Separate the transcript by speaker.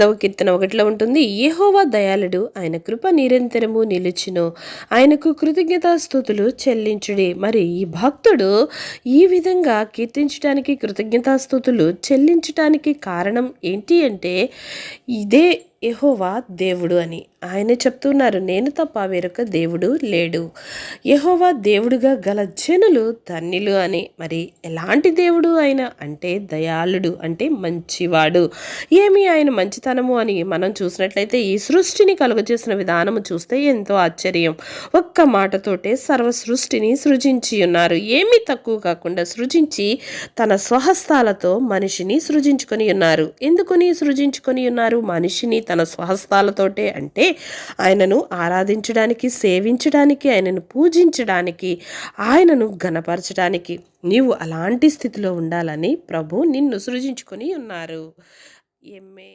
Speaker 1: దవ కీర్తన ఒకటిలో ఉంటుంది ఏహోవా దయాళుడు ఆయన కృప నిరంతరము నిలుచును. ఆయనకు కృతజ్ఞతాస్థుతులు చెల్లించుడి. మరి ఈ భక్తుడు ఈ విధంగా కీర్తించడానికి కృతజ్ఞతాస్థుతులు చెల్లించటానికి కారణం ఏంటి అంటే ఇదే యహోవా దేవుడు అని. ఆయన చెప్తున్నారు నేను తప్ప వేరొక దేవుడు లేడు. యహోవా దేవుడుగా గల జనులు ధన్యులు అని. మరి ఎలాంటి దేవుడు ఆయన? అంటే దయాళుడు అంటే మంచివాడు. ఏమి ఆయన మంచితనము అని మనం చూసినట్లయితే ఈ సృష్టిని కలుగజేసిన విధానము చూస్తే ఎంతో ఆశ్చర్యం. ఒక్క మాటతోటే సర్వ సృష్టిని సృజించి ఉన్నారు. ఏమీ తక్కువ కాకుండా సృజించి తన స్వహస్తాలతో మనిషిని సృజించుకొని ఉన్నారు. ఎందుకుని సృజించుకొని ఉన్నారు? మనిషిని తన స్వహస్తాలతోటే అంటే ఆయనను ఆరాధించడానికి సేవించడానికి ఆయనను పూజించడానికి ఆయనను ఘనపరచడానికి నీవు అలాంటి స్థితిలో ఉండాలని ప్రభు నిన్ను సృజించుకొని ఉన్నారు. ఎమ్మే